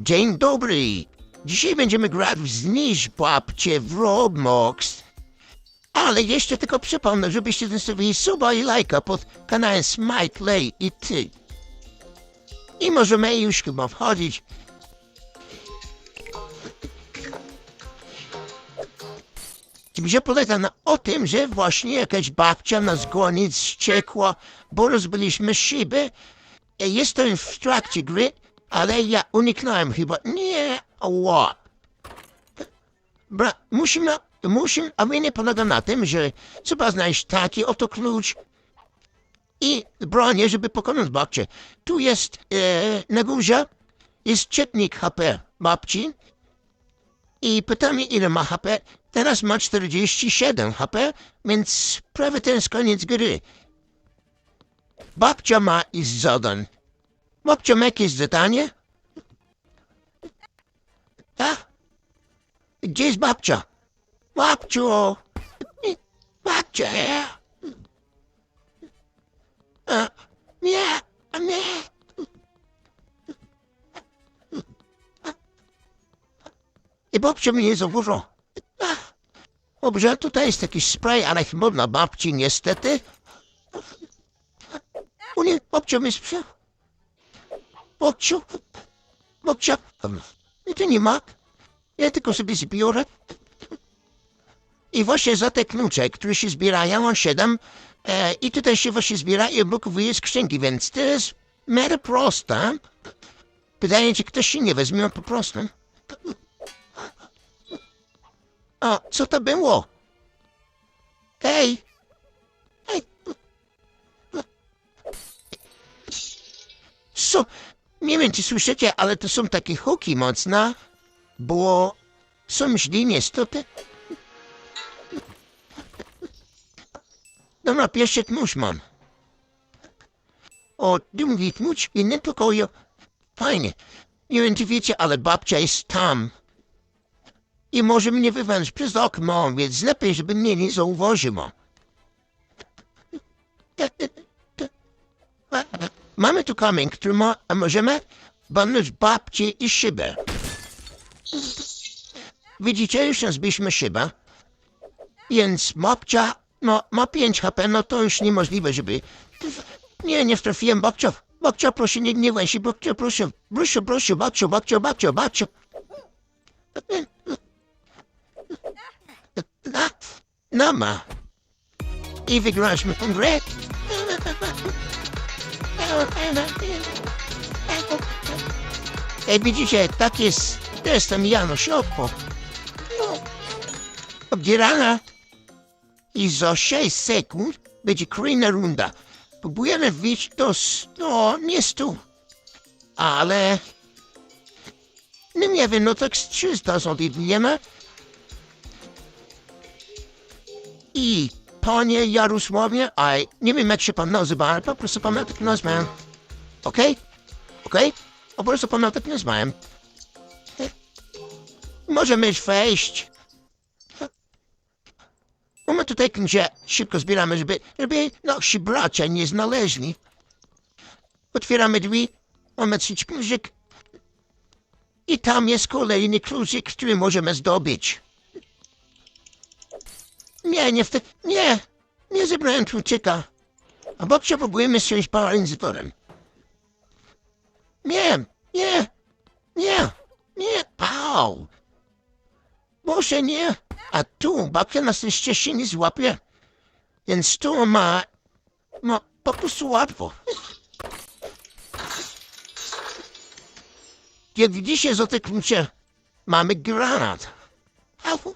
Dzień dobry. Dzisiaj będziemy grać w Zniż Babcie w Roblox. Ale jeszcze tylko przypomnę, żebyście zostawili suba i lajka pod kanałem Smite Lay i Ty. I możemy już chyba wchodzić. Gdzie polega na o tym, że właśnie jakaś babcia nas goni, ściekła, bo rozbiliśmy szybę. E, Jestem w trakcie gry, ale ja uniknąłem chyba. Nie, ła. Bra, musimy, musimy, a mnie polega na tym, że trzeba znaleźć taki oto klucz i bronię, żeby pokonać babcię. Tu jest e, na górze, jest czytnik HP babci i pytamy ile ma HP. Teraz ma 47 HP, więc prawie ten jest koniec gry. Babcia ma i zadań. Babcia ma jakieś zadanie? Tak? Gdzie jest babcia? Babciu! Babcia! A, nie, a nie. I babcia mnie zauważyła. Dobrze, tutaj jest jakiś spray, ale chyba dla babci niestety. O nie, babcia mi sprzyja. I tu nie ma. Ja tylko sobie zbiorę. I właśnie za te klucze, które się zbierają, on siedem, e, i tutaj się właśnie zbiera i odblokowuje skrzynki, więc to jest w miarę proste. Pytanie, czy ktoś się nie weźmie po prostu. A, co to było? Hej! Nie wiem, czy słyszycie, ale to są takie huki mocne, bo są źli niestety. Dobra, pierwszy tmuś mam. O, drugi tmuś w innym pokoju. Fajnie. Nie wiem, czy wiecie, ale babcia jest tam. I może mnie wywężyć przez okno, więc lepiej, żeby mnie nie zauważyło. Mamy tu kamień, który ma, a możemy banuć babci i szybę. Widzicie, już zbiliśmy szybę. Więc babcia, no, ma 5 HP, no to już niemożliwe, żeby... Nie, nie trafiłem, babcia. Babcia, proszę, nie gniewaj się, babcia, proszę. Proszę, proszę, babcia, babcia, babcia. No, no ma. I wygraliśmy tę grę. Ej, widzicie, tak jest, jestem Janusz Opo. Obdzierana. I za 6 sekund będzie kolejna runda. Próbujemy wyjść do, no, nie stu. Ale... No nie wiem, no tak z 300 zodywniemy. I panie Jarosławie, a nie wiem jak się pan nazywa, ale po prostu pan tak nazwałem. Okej? Okej? Po prostu pan tak nazwałem. E, Możemy już wejść. No my tutaj gdzie szybko zbieramy, żeby, żeby nasi bracia nie znaleźli. Otwieramy drzwi, mamy trzeci kluczyk. I tam jest kolejny kluczyk, który możemy zdobyć. Nie, nie wtedy. Nie, nie zebrałem kluczyka. A babcia próbujemy się paralizatorem. Nie, nie, nie, nie, pał. Boże, nie. A tu babcia nas jeszcze się nie złapie. Więc tu ma, ma po prostu łatwo. Jak widzicie, za te klucze mamy granat. Au.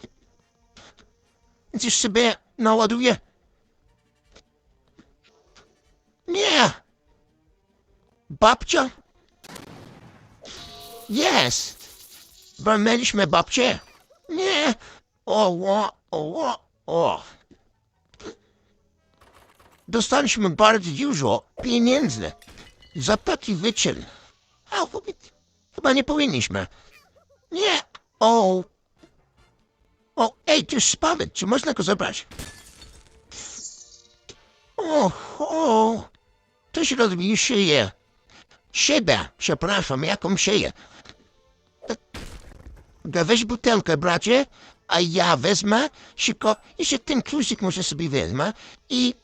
Więc już sobie naładuję. Nie! Babcia? Jest! Bo mieliśmy babcię. Nie! O, o, o, o. Dostaliśmy bardzo dużo pieniędzy za taki wyczyn. A, chyba nie powinniśmy. Nie! O, o, ej, to jest spawet, czy można go zabrać? O, o, to się robi szyję. Szybę, przepraszam, jaką szyję. Ga weź butelkę, bracie, a ja wezmę szybko, jeszcze ten kluczyk może sobie wezmę i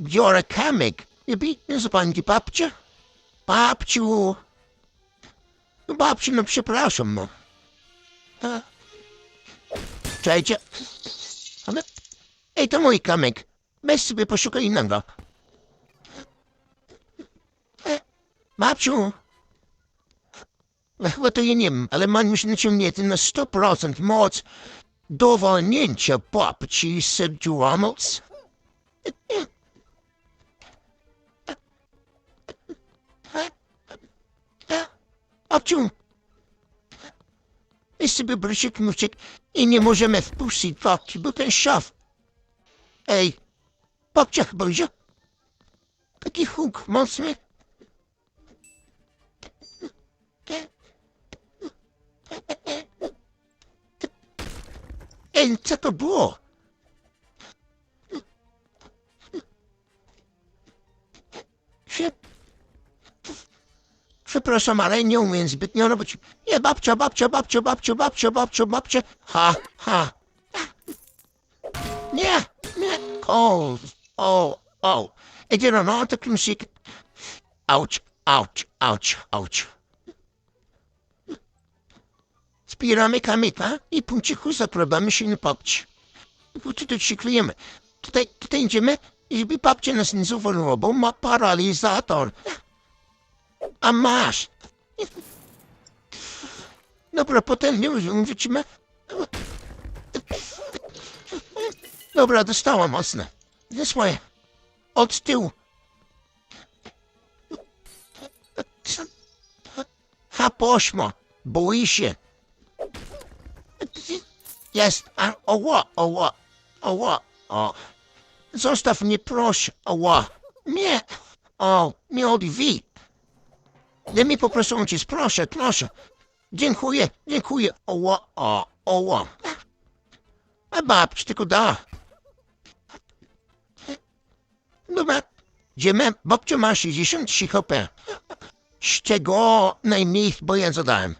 biorę kamyk. Bi, nie zapomnij babcia? Babciu. No babciu, no przepraszam, no. A. Czekajcie. Ale... Ej, to mój kamyk. Weź sobie poszukaj innego. E, Babciu. No Chyba to ja nie wiem, ale mam już naciągnięty na 100% moc dowolnięcia babci z Ramos. Babciu, jest sobie bryszyk muczek i nie możemy wpuścić babci, bo ten szaf. Ej, babcia chyba idzie. Taki huk mocny. Ej, co to było? Przepraszam, ale nie umiem zbytnio robić. Nie, babcia, babcia, babcia, babcia, babcia, babcia, babcia. Ha, ha. Nie, nie. O, o, o. Idzie na no, to kluczyk. Auć, auć, auć, auć. Zbieramy kamyka i po cichu zaprowadzamy się na babci. Bo tutaj szyklujemy. Tutaj, tutaj idziemy, żeby babcia nas nie zauważyła, bo ma paralizator. A masz. Dobra, potem nie wrócimy. Dobra, dostała mocno. This way. Od tyłu. Ha, poszło. Boi się. Jest. A, oła, oła, oła, o. Zostaw mnie, proszę, oła. Nie. O, nie odwi. Daj mi poproszę cię, proszę, proszę. Dziękuję, dziękuję. Oła, o, oła. A babci tylko da. Dobra. Idziemy. Babcia ma 63 HP. Z czego najmniej, bo ja zadałem.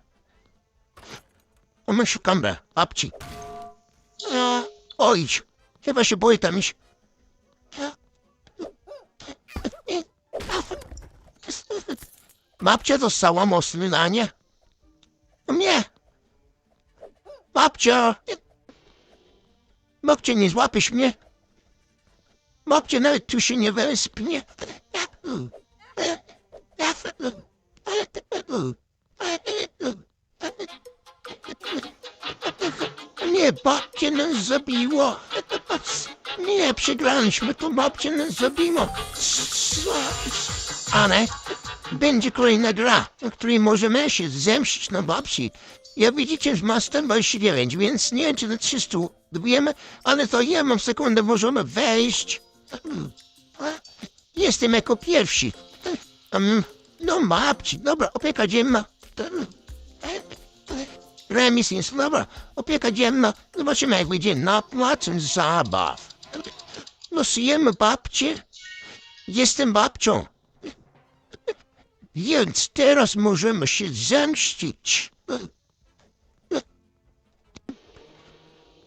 My szukamy babci. A, Ojdź. Chyba się boi tam iść. Babcia dostała mocny na nie. Nie. Babcia. Babcia, nie złapiesz mnie? Babcia nawet tu się nie wyspnie. Nie, babcie nas zabiło. Nie, przegraliśmy, to babcie nas zabiło. Ale będzie kolejna gra, w której możemy się zemścić na babci. Ja widzicie, że ma 129, więc nie wiem, czy na 300 dobijemy, ale to ja mam sekundę, możemy wejść. Jestem jako pierwszy. Um, no babci, dobra, opieka dzienna. Remis jest, dobra, opieka dzienna. Zobaczymy, jak wyjdzie na plac zabaw. Losujemy babcię. Jestem babcią. Więc teraz możemy się zemścić.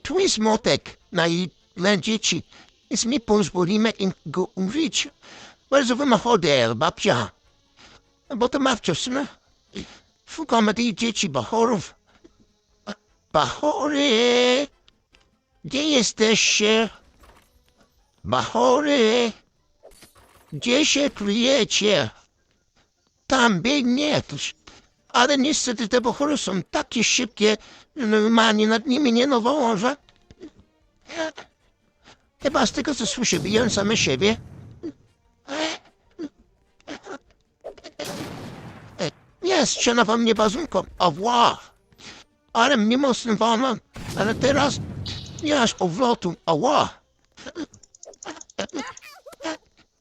Tu jest motek na jej dla dzieci. Więc my pozwolimy im go umrzeć. Bardzo wymachoder, babcia. Bo to ma wczesne. Szukamy tych dzieci bachorów. Bachory! Gdzie jesteście? Bachory! Gdzie się kryjecie? Tam biegnie. Ale niestety te bachory są takie szybkie, że normalnie nad nimi nie nawożę. Chyba z tego co słyszę, biją same siebie. Nie, strzela wam mnie bazunką. Au revoir. Ale mocno wolno. Ale teraz nie aż obrotu. Ała.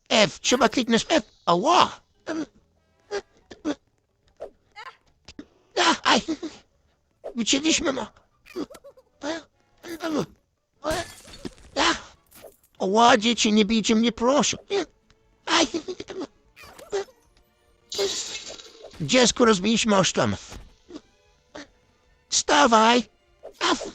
F, trzeba kliknąć F. A, Aj. Wycięliśmy no. A. Ała, dzieci, nie bijcie mnie, proszę. Aj. Dziecko rozbiliśmy f-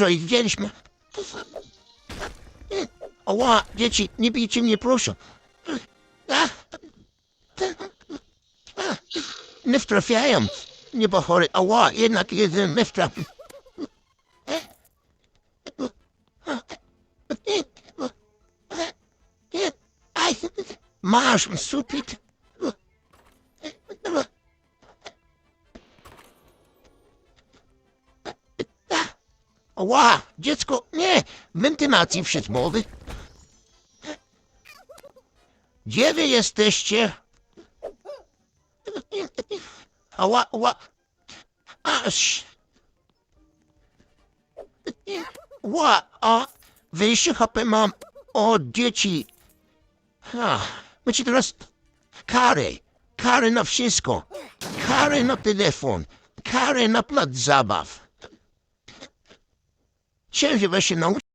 Dużo ich wzięliśmy. Oła, dzieci, nie bijcie mnie, proszę. Nie wtrafiają. Nie pochory. Oła, jednak jeden nie wtrafił. Masz, supit. Ła, dziecko, nie, wentylacji wszedł mowy. Gdzie wy jesteście? Ała, ała. Aż. Ła, a wyjście HP mam od dzieci. A, macie teraz kary. Kary na wszystko. Kary na telefon. Kary na plac zabaw. Czym się właśnie nauczyć?